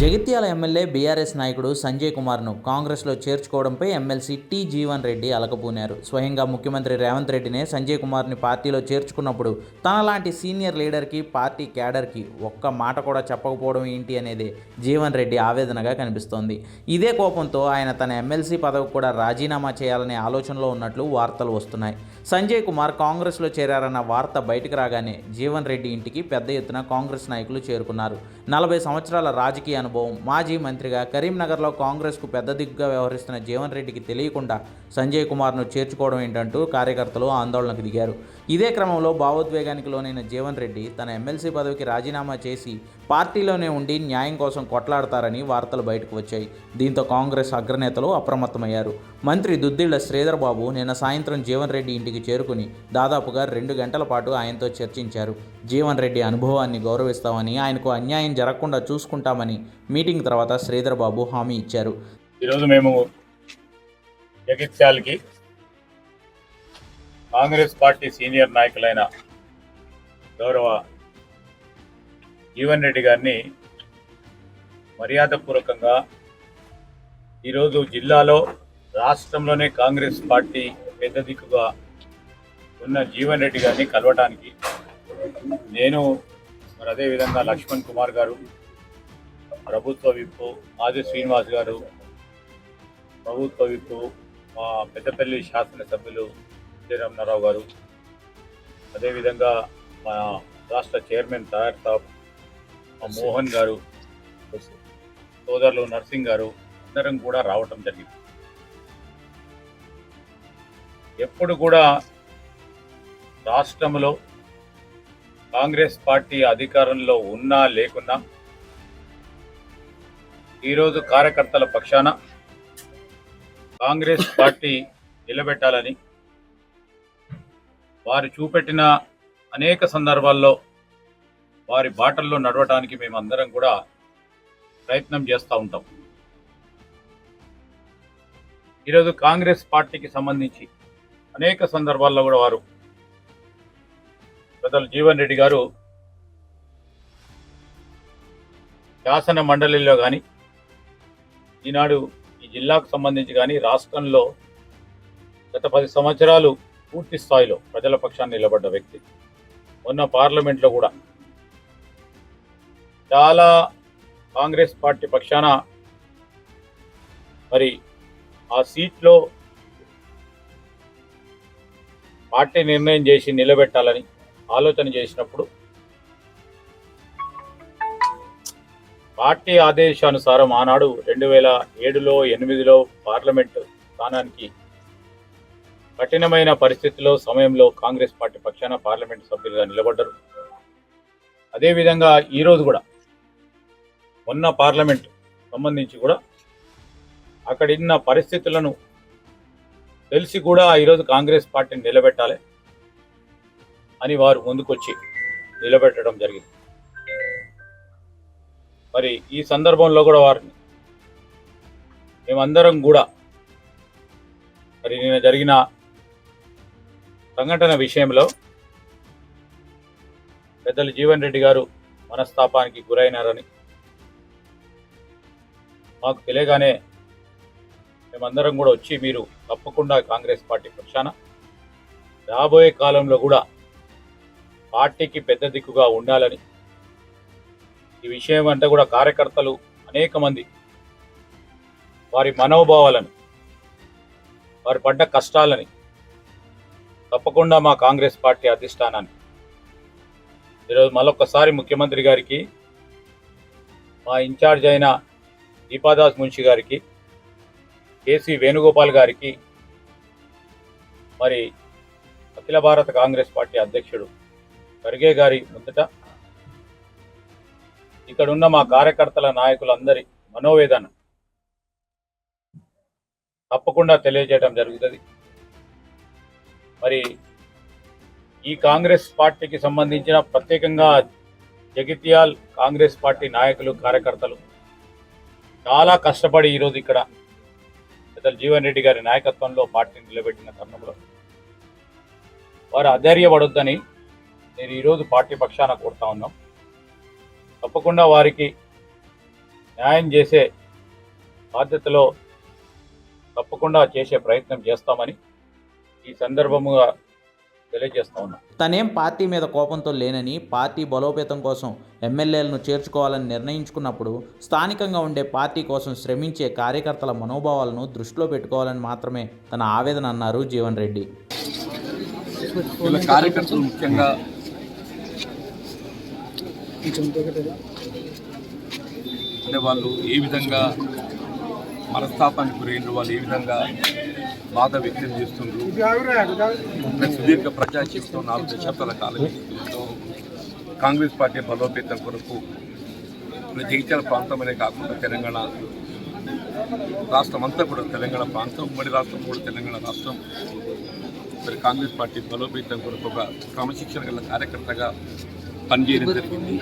Jagtial MLA BRS నాయకుడు సంజయ్ కుమార్ను కాంగ్రెస్లో చేర్చుకోవడంపై ఎమ్మెల్సీ టి జీవన్ రెడ్డి అలకపూనారు. స్వయంగా ముఖ్యమంత్రి రేవంత్ రెడ్డినే సంజయ్ కుమార్ని పార్టీలో చేర్చుకున్నప్పుడు తనలాంటి సీనియర్ లీడర్కి పార్టీ క్యాడర్కి ఒక్క మాట కూడా చెప్పకపోవడం ఏంటి అనేది జీవన్ రెడ్డి ఆవేదనగా కనిపిస్తోంది. ఇదే కోపంతో ఆయన తన ఎమ్మెల్సీ పదవి కూడా రాజీనామా చేయాలనే ఆలోచనలో ఉన్నట్లు వార్తలు వస్తున్నాయి. సంజయ్ కుమార్ కాంగ్రెస్లో చేరారన్న వార్త బయటకు రాగానే జీవన్ రెడ్డి ఇంటికి పెద్ద ఎత్తున కాంగ్రెస్ నాయకులు చేరుకున్నారు. నలభై సంవత్సరాల రాజకీయ అనుభవం మాజీ మంత్రిగా కరీంనగర్లో కాంగ్రెస్కు పెద్ద దిగ్గుగా వ్యవహరిస్తున్న జీవన్ రెడ్డికి తెలియకుండా సంజయ్ కుమార్ను చేర్చుకోవడం ఏంటంటూ కార్యకర్తలు ఆందోళనకు దిగారు. ఇదే క్రమంలో భావోద్వేగానికి లోనైన జీవన్ రెడ్డి తన ఎమ్మెల్సీ పదవికి రాజీనామా చేసి పార్టీలోనే ఉండి న్యాయం కోసం కొట్లాడతారని వార్తలు బయటకు వచ్చాయి. దీంతో కాంగ్రెస్ అగ్రనేతలు అప్రమత్తమయ్యారు. మంత్రి దుద్దిళ్ళ శ్రీధర్ బాబు నిన్న సాయంత్రం జీవన్ రెడ్డి ఇంటికి చేరుకుని దాదాపుగా రెండు గంటల పాటు ఆయనతో చర్చించారు. జీవన్ రెడ్డి అనుభవాన్ని గౌరవిస్తామని ఆయనకు అన్యాయం జరగకుండా చూసుకుంటామని మీటింగ్ తర్వాత శ్రీధర్ బాబు హామీ ఇచ్చారు. ఈరోజు మేము జగిత్యాలకి కాంగ్రెస్ పార్టీ సీనియర్ నాయకులైన గౌరవ జీవన్ రెడ్డి గారిని మర్యాదపూర్వకంగా ఈరోజు జిల్లాలో రాష్ట్రంలోనే కాంగ్రెస్ పార్టీ పెద్ద దిక్కుగా ఉన్న జీవన్ రెడ్డి గారిని కలవటానికి నేను మరి అదేవిధంగా లక్ష్మణ్ కుమార్ గారు ప్రభుత్వ విప్పు ఆది శ్రీనివాస్ గారు ప్రభుత్వ విప్పు మా పెద్దపల్లి శాసనసభ్యులు శ్రీరామరావు గారు. అదేవిధంగా మా రాష్ట్ర చైర్మన్ తయార్ సాబ్ మోహన్ గారు సోదరులు నర్సింగ్ గారు అందరం కూడా రావటం జరిగింది. ఎప్పుడు కూడా రాష్ట్రంలో కాంగ్రెస్ పార్టీ అధికారంలో ఉన్నా లేకున్నా ఈరోజు కార్యకర్తల పక్షాన కాంగ్రెస్ పార్టీ నిలబెట్టాలని వారు చూపెట్టిన అనేక సందర్భాల్లో వారి బాటల్లో నడవటానికి మేమందరం కూడా ప్రయత్నం చేస్తూ ఉంటాం. ఈరోజు కాంగ్రెస్ పార్టీకి సంబంధించి అనేక సందర్భాల్లో కూడా వారు పెద్దలు జీవన్ రెడ్డి గారు శాసన మండలిలో కానీ ఈనాడు ఈ జిల్లాకు సంబంధించి కానీ రాష్ట్రంలో గత పది సంవత్సరాలు పూర్తి స్థాయిలో ప్రజల పక్షాన్ని నిలబడ్డ వ్యక్తి. మొన్న పార్లమెంట్లో కూడా చాలా కాంగ్రెస్ పార్టీ పక్షాన మరి ఆ సీట్లో పార్టీ నిర్ణయం చేసి నిలబెట్టాలని ఆలోచన చేసినప్పుడు పార్టీ ఆదేశానుసారం ఆనాడు రెండు వేల ఏడులో ఎనిమిదిలో పార్లమెంటు స్థానానికి కఠినమైన పరిస్థితిలో సమయంలో కాంగ్రెస్ పార్టీ పక్షాన పార్లమెంటు సభ్యులుగా నిలబడ్డరు. అదేవిధంగా ఈరోజు కూడా మొన్న పార్లమెంట్ సంబంధించి కూడా అక్కడున్న పరిస్థితులను తెలిసి కూడా ఈరోజు కాంగ్రెస్ పార్టీని నిలబెట్టాలి అని వారు ముందుకొచ్చి నిలబెట్టడం జరిగింది. మరి ఈ సందర్భంలో కూడా వారిని మేమందరం కూడా మరి నిన్న జరిగిన సంఘటన విషయంలో పెద్దలు జీవన్ రెడ్డి గారు మనస్తాపానికి గురైనారని మాకు తెలియగానే మేమందరం కూడా వచ్చి మీరు తప్పకుండా కాంగ్రెస్ పార్టీ పక్షాన రాబోయే కాలంలో కూడా పార్టీకి పెద్ద దిక్కుగా ఉండాలని ఈ విషయం అంతా కూడా కార్యకర్తలు అనేక మంది వారి మనోభావాలను వారి పడ్డ కష్టాలని తప్పకుండా మా కాంగ్రెస్ పార్టీ అధిష్టానాన్ని. ఈరోజు మరొకసారి ముఖ్యమంత్రి గారికి మా ఇన్ఛార్జ్ అయిన దీపాదాస్ మున్షి గారికి కేసీ వేణుగోపాల్ గారికి మరి అఖిల భారత కాంగ్రెస్ పార్టీ అధ్యక్షుడు ఖర్గే గారి ముందట ఇక్కడ ఉన్న మా కార్యకర్తల నాయకులందరి మనోవేదన తప్పకుండా తెలియజేయడం జరుగుతుంది. మరి ఈ కాంగ్రెస్ పార్టీకి సంబంధించిన ప్రత్యేకంగా జగిత్యాల్ కాంగ్రెస్ పార్టీ నాయకులు కార్యకర్తలు చాలా కష్టపడి ఈరోజు ఇక్కడ పెద్దలు జీవన్ రెడ్డి గారి నాయకత్వంలో పార్టీని నిలబెట్టిన తరుణంలో. వారు అధైర్యపడొద్దని నేను ఈరోజు పార్టీ పక్షాన కోరుతా ఉన్నాం. తప్పకుండా వారికి న్యాయం చేసే బాధ్యతలో తప్పకుండా చేసే ప్రయత్నం చేస్తామని ఈ సందర్భముగా తెలియజేస్తా ఉన్నాం. తనేం పార్టీ మీద కోపంతో లేనని పార్టీ బలోపేతం కోసం ఎమ్మెల్యేలను చేర్చుకోవాలని నిర్ణయించుకున్నప్పుడు స్థానికంగా ఉండే పార్టీ కోసం శ్రమించే కార్యకర్తల మనోభావాలను దృష్టిలో పెట్టుకోవాలని మాత్రమే తన ఆవేదన అన్నారు జీవన్ రెడ్డి. కార్యకర్తలు ముఖ్యంగా అంటే వాళ్ళు ఏ విధంగా మనస్తాపానికి గురైండ్రు వాళ్ళు ఏ విధంగా బాధ వ్యక్తం చేస్తుండ్రు. సుదీర్ఘ ప్రజా జీవితం నాలుగు దశాబ్దాల కాలం కాంగ్రెస్ పార్టీ బలోపేతం కొరకు ఇప్పుడు జగిత్యాల ప్రాంతమనే కాకుండా తెలంగాణ రాష్ట్రం అంతా కూడా తెలంగాణ ప్రాంతం ఉమ్మడి రాష్ట్రం కూడా తెలంగాణ రాష్ట్రం. మరి కాంగ్రెస్ పార్టీ బలోపేతం కొరకు ఒక క్రమశిక్షణ గల కార్యకర్తగా పనిచేయడం జరిగింది.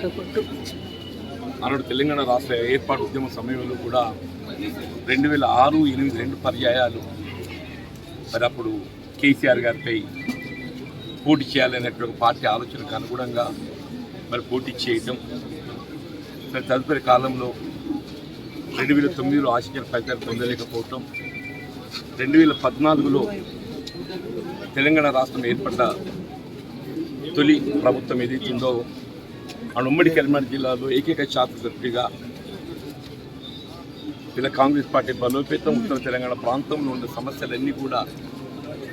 ఆనాడు తెలంగాణ రాష్ట్ర ఏర్పాటు ఉద్యమ సమయంలో కూడా రెండు వేల ఆరు ఎనిమిది రెండు పర్యాయాలు మరి అప్పుడు కేసీఆర్ గారిపై పోటీ చేయాలనేటువంటి ఒక పార్టీ ఆలోచనకు అనుగుణంగా మరి పోటీ చేయటం. మరి తదుపరి కాలంలో రెండు వేల తొమ్మిదిలో ఆశించిన ఫలితాలు పొందలేకపోవటం. రెండు వేల పద్నాలుగులో తెలంగాణ రాష్ట్రం ఏర్పడ్డ తొలి ప్రభుత్వం ఏదైతుందో ఆ ఉమ్మడి కరీంనగర్ జిల్లాలో ఏకైక శాసనసభ్యుడిగా ఇలా కాంగ్రెస్ పార్టీ బలోపేతం ఉత్తర తెలంగాణ ప్రాంతంలో ఉన్న సమస్యలన్నీ కూడా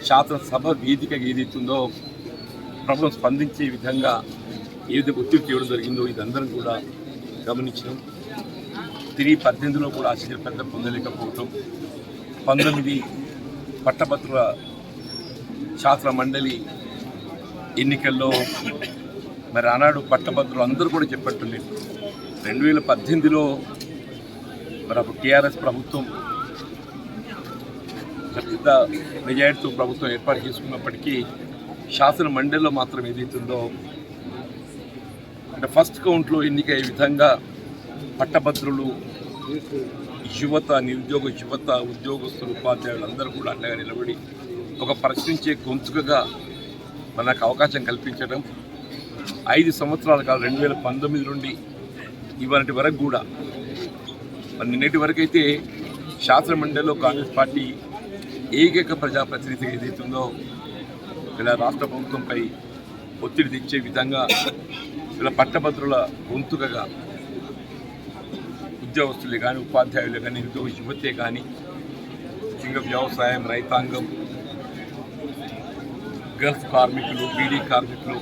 శాసనసభ వేదికగా ఏదైతుందో ప్రభుత్వం స్పందించే విధంగా ఏదైతే ఒత్తిడి చేయడం జరిగిందో ఇదందరం కూడా గమనించడం తిరిగి పద్దెనిమిదిలో కూడా ఆశించిన పెద్ద పొందలేకపోవటం. పంతొమ్మిది పట్టభద్రుల శాస్త్ర మండలి ఎన్నికల్లో మరి ఆనాడు పట్టభద్రులు అందరూ కూడా చెప్పట్టుంది రెండు వేల పద్దెనిమిదిలో మరి అప్పుడు టీఆర్ఎస్ ప్రభుత్వం పెద్ద మెజారిటీతో ప్రభుత్వం ఏర్పాటు చేసుకున్నప్పటికీ శాసన మండలిలో మాత్రం ఏదైతుందో అంటే ఫస్ట్ కౌంట్లో ఎన్నికయ్యే విధంగా పట్టభద్రులు యువత నిరుద్యోగ యువత ఉద్యోగస్తులు ఉపాధ్యాయులు అందరూ కూడా అండగా నిలబడి ఒక ప్రశ్నించే గొంతుకగా మనకు అవకాశం కల్పించడం. ఐదు సంవత్సరాల కాలం రెండు వేల పంతొమ్మిది నుండి ఇవాటి వరకు కూడా మరి నిన్నటి వరకు అయితే కాంగ్రెస్ పార్టీ ఏకైక ప్రజాప్రతినిధి ఏదైతుందో ఇలా రాష్ట్ర ప్రభుత్వంపై ఒత్తిడి తెచ్చే విధంగా ఇలా పట్టభద్రుల గొంతుకగా ఉద్యోగస్తులే కానీ ఉపాధ్యాయులే కానీ నిరుద్యోగ యువతే కానీ ముఖ్యంగా వ్యవసాయం రైతాంగం గల్ఫ్ కార్మికులు బీడీ కార్మికులు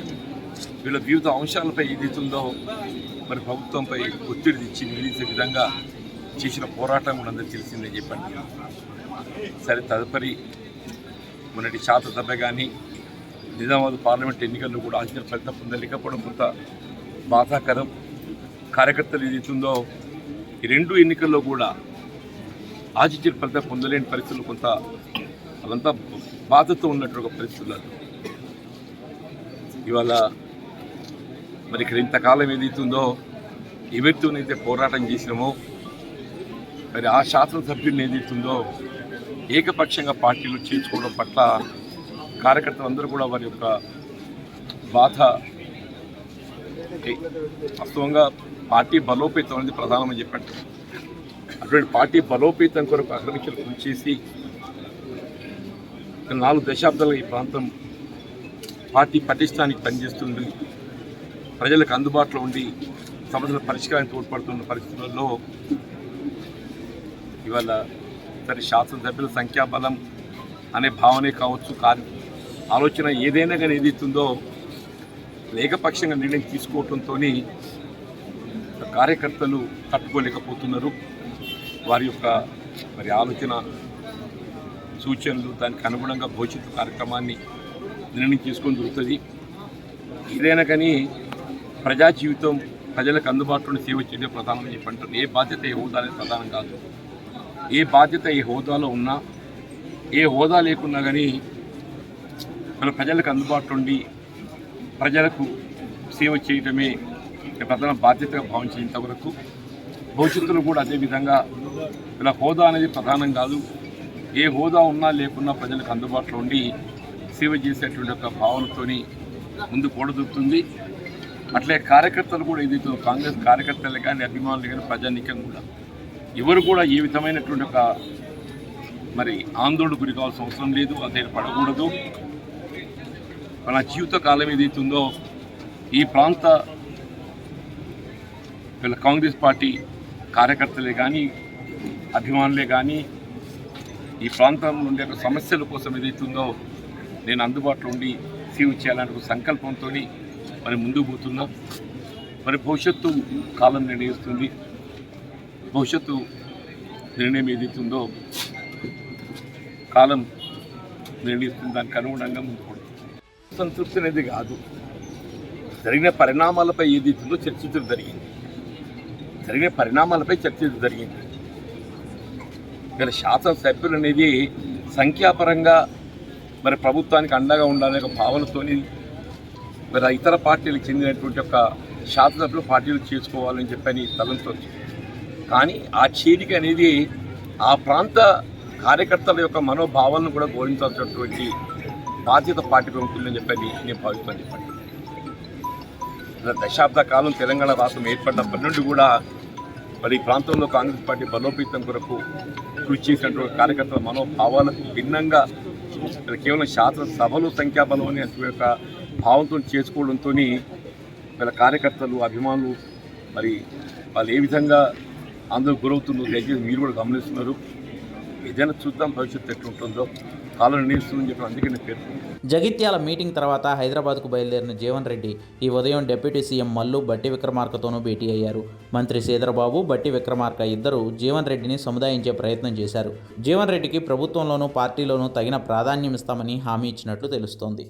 వీళ్ళ వివిధ అంశాలపై ఏదైతుందో మరి ప్రభుత్వంపై ఒత్తిడి తెచ్చి నిలిచే విధంగా చేసిన పోరాటం కూడా అందరికీ తెలిసిందని చెప్పండి సరే తదుపరి మొన్నటి శాసనసభ కానీ నిజామాబాద్ పార్లమెంట్ ఎన్నికల్లో కూడా ఆశించిన ఫలితం పొందలేకపోవడం కొంత బాధాకరం. కార్యకర్తలు ఏదైతుందో ఈ రెండు ఎన్నికల్లో కూడా ఆశించిన ఫలితం పొందలేని పరిస్థితులు కొంత అదంతా బాధతో ఉన్నట్టు ఒక పరిస్థితులు ఇవాళ మరి ఇక్కడ ఇంతకాలం ఏదైతుందో ఎవరితోనైతే పోరాటం చేసినామో మరి ఆ శాసనసభ్యుని ఏదైతుందో ఏకపక్షంగా పార్టీలు చేర్చుకోవడం పట్ల కార్యకర్తలందరూ కూడా వారి యొక్క బాధ వాస్తవంగా పార్టీ బలోపేతం అనేది ప్రధానమని చెప్పండి. అటువంటి పార్టీ బలోపేతం కొరకు అగ్రమించలు కృషి చేసి నాలుగు దశాబ్దాలుగా ఈ ప్రాంతం పార్టీ పటిష్టానికి పనిచేస్తుంది. ప్రజలకు అందుబాటులో ఉండి సమస్యల పరిష్కారానికి తోడ్పడుతున్న పరిస్థితుల్లో ఇవాళ సరే శాసనసభ్యుల సంఖ్యాబలం అనే భావనే కావచ్చు కార్య ఆలోచన ఏదైనా కానీ ఏదైతుందో ఏకపక్షంగా నిర్ణయం తీసుకోవడంతో కార్యకర్తలు తట్టుకోలేకపోతున్నారు. వారి యొక్క మరి ఆలోచన సూచనలు దానికి అనుగుణంగా భవిష్యత్తు కార్యక్రమాన్ని నిర్ణయం చేసుకొని దొరుకుతుంది ఏదైనా కానీ ప్రజా జీవితం ప్రజలకు అందుబాటులో సేవ చేయడం ప్రధానమని చెప్పంటారు ఏ బాధ్యత ఏ హోదా అనేది ప్రధానం కాదు. ఏ బాధ్యత ఏ హోదాలో ఉన్నా ఏ హోదా లేకున్నా కానీ మన ప్రజలకు అందుబాటులో ఉండి ప్రజలకు సేవ చేయటమే ప్రధాన బాధ్యతగా భావించేంత వరకు భవిష్యత్తులో కూడా అదేవిధంగా ఇలా హోదా అనేది ప్రధానం కాదు. ఏ హోదా ఉన్నా లేకున్నా ప్రజలకు అందుబాటులో ఉండి సేవ చేసేటువంటి ఒక భావనతోని ముందు కూడదుతుంది అట్లే కార్యకర్తలు కూడా ఏదైతే కాంగ్రెస్ కార్యకర్తలు కానీ అభిమానులు కానీ ప్రజానీకం కూడా ఎవరు కూడా ఏ విధమైనటువంటి ఒక మరి ఆందోళన గురి కావాల్సిన అవసరం లేదు అదే పడకూడదు. మన జీవిత కాలం ఏదైతుందో ఈ ప్రాంత వీళ్ళ కాంగ్రెస్ పార్టీ కార్యకర్తలే కానీ అభిమానులే కానీ ఈ ప్రాంతంలో ఉండే ఒక సమస్యల కోసం ఏదైతుందో నేను అందుబాటులో ఉండి సేవ్ చేయాలనే ఒక సంకల్పంతో మరి ముందుకు పోతున్నా. మరి భవిష్యత్తు కాలం నిర్ణయిస్తుంది. భవిష్యత్తు నిర్ణయం ఏదైతుందో కాలం నిర్ణయిస్తుంది. దానికి అనుగుణంగా ముందుకు సంతృప్తి అనేది కాదు. జరిగిన పరిణామాలపై ఏదైతుందో చర్చించడం జరిగింది. జరిగిన పరిణామాలపై చర్చించడం జరిగింది. ఇక్కడ శాసనసభ్యులు అనేది సంఖ్యాపరంగా మరి ప్రభుత్వానికి అండగా ఉండాలనే ఒక భావనతోని మరి ఇతర పార్టీలకు చెందినటువంటి ఒక శాసనసభ్యులు పార్టీలు చేసుకోవాలని చెప్పని తలంతో కానీ ఆ చేరిక అనేది ఆ ప్రాంత కార్యకర్తల యొక్క మనోభావాలను కూడా గౌరవించాల్సినటువంటి బాధ్యత పార్టీకి ఉంటుందని చెప్పని నేను భావిస్తాను చెప్పండి. దశాబ్ద కాలం తెలంగాణ రాష్ట్రం ఏర్పడినప్పటి నుండి కూడా మరి ప్రాంతంలో కాంగ్రెస్ పార్టీ బలోపేతం కొరకు కృషి చేసినటువంటి కార్యకర్తల మనోభావాలకు భిన్నంగా కేవలం శాసనసభలు సంఖ్యాబలం అనే యొక్క భావంతో చేసుకోవడంతో వీళ్ళ కార్యకర్తలు అభిమానులు మరి వాళ్ళు ఏ విధంగా అందరూ గురవుతున్నారు దయచేసి మీరు కూడా గమనిస్తున్నారు. ఏదైనా చూద్దాం భవిష్యత్తు ఎట్లుంటుందో. కాలం నిర్ణయిస్తుందని చెప్పి అందుకే నేను పేర్కొన్నాను జగిత్యాల మీటింగ్ తర్వాత హైదరాబాద్కు బయలుదేరిన జీవన్ రెడ్డి ఈ ఉదయం డిప్యూటీ సీఎం మల్లు బట్టి విక్రమార్కతోనూ భేటీ అయ్యారు. మంత్రి సీదరబాబు బట్టి విక్రమార్క ఇద్దరు జీవన్ రెడ్డిని సముదాయించే ప్రయత్నం చేశారు. జీవన్ రెడ్డికి ప్రభుత్వంలోనూ పార్టీలోనూ తగిన ప్రాధాన్యం ఇస్తామని హామీ ఇచ్చినట్లు తెలుస్తోంది.